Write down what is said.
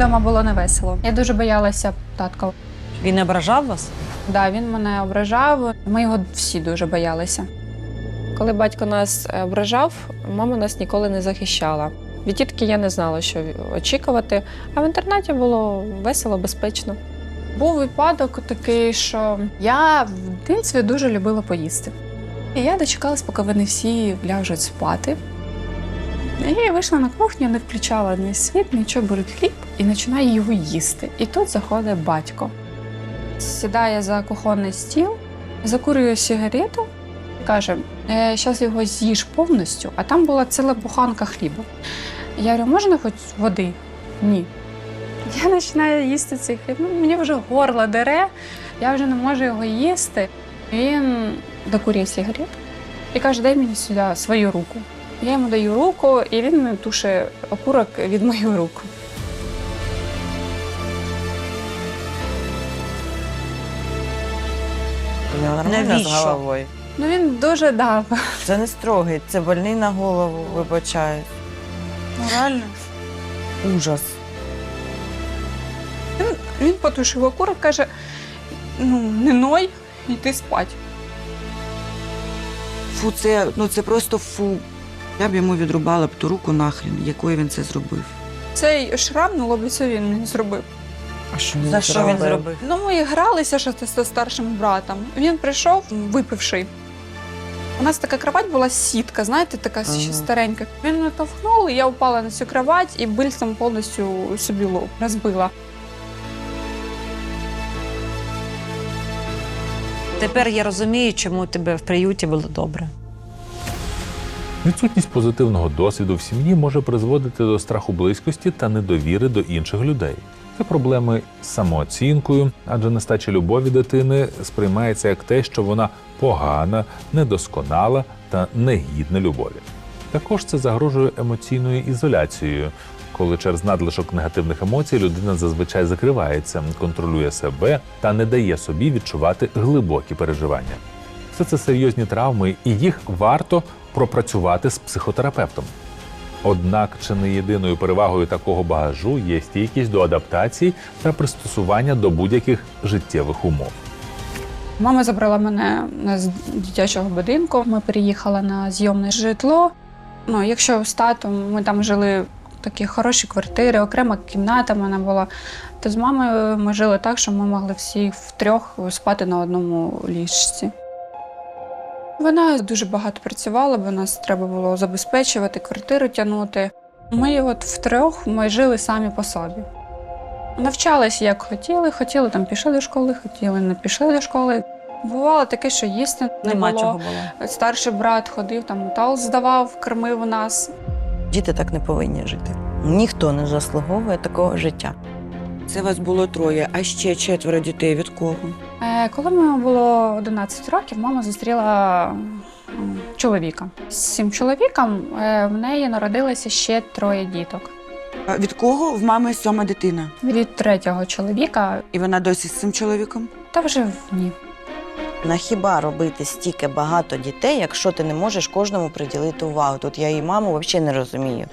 вдома було не весело. Я дуже боялася татка. Він не ображав вас? Да, він мене ображав. Ми його всі дуже боялися. Коли батько нас е, ображав, мама нас ніколи не захищала. Від тітки я не знала, що очікувати, а в інтернаті було весело, безпечно. Був випадок такий, що я в дитинстві дуже любила поїсти. І я дочекалась, поки вони всі ляжуть спати. І вийшла на кухню, не включала ні світ, нічого беру хліб і починаю його їсти. І тут заходить батько. Сідає за кухонний стіл, закурює сигарету каже: зараз його з'їж повністю, а там була ціла буханка хліба. Я говорю, можна хоч води? Ні. Я починаю їсти цей хліб. Ну, мені вже горло дере, я вже не можу його їсти. Він докурює сигарету і каже, дай мені сюди свою руку. Я йому даю руку, і він тушить окурок від нього нормально Навіщо? з головою. Ну він дуже дав. Це не строгий, це больний на голову, вибачаю. Реально? Ужас. Він потушив окурок, каже: ну, не ной, йди спать. Фу, це, ну, це просто фу. Я б йому відрубала б ту руку нахрін, якою він це зробив. Цей шрам на лобі це він мені зробив. А що він За що він зробив? Ну, ми гралися ще зі старшим братом. Він прийшов, випивший. У нас така кровать була сітка, знаєте, така ще старенька. Він мене товхнув, і я упала на цю кровать і бильцем повністю собі лоб розбила. Тепер я розумію, чому тебе в приюті було добре. Відсутність позитивного досвіду в сім'ї може призводити до страху близькості та недовіри до інших людей. Це проблеми з самооцінкою, адже нестача любові дитини сприймається як те, що вона погана, недосконала та негідна любові. Також це загрожує емоційною ізоляцією, коли через надлишок негативних емоцій людина зазвичай закривається, контролює себе та не дає собі відчувати глибокі переживання. Все це серйозні травми, і їх варто пропрацювати з психотерапевтом. Однак чи не єдиною перевагою такого багажу є стійкість до адаптації та пристосування до будь-яких життєвих умов. Мама забрала мене з дитячого будинку. Ми переїхали на зйомне житло. Ну, якщо з татом ми там жили такі хороші квартири, окрема кімната мене була, то з мамою ми жили так, що ми могли всі втрьох спати на одному ліжці. Вона дуже багато працювала, бо нас треба було забезпечувати, квартиру тягнути. Ми от втрьох ми жили самі по собі. Навчалися як хотіли, хотіли там пішли до школи, хотіли не пішли до школи. Бувало таке, що їсти не Нема було. чого було. Старший брат ходив, там метал здавав, кормив нас. Діти так не повинні жити. Ніхто не заслуговує такого життя. Це вас було троє, а ще четверо дітей від кого? Е, Коли мені було 11 років, мама зустріла чоловіка. З цим чоловіком е, в неї народилося ще троє діток. А від кого в мами сьома дитина? Від третього чоловіка, І вона досі з цим чоловіком? та вже в- ні. На хіба робити стільки багато дітей, якщо ти не можеш кожному приділити увагу? Тут я і маму взагалі не розумію.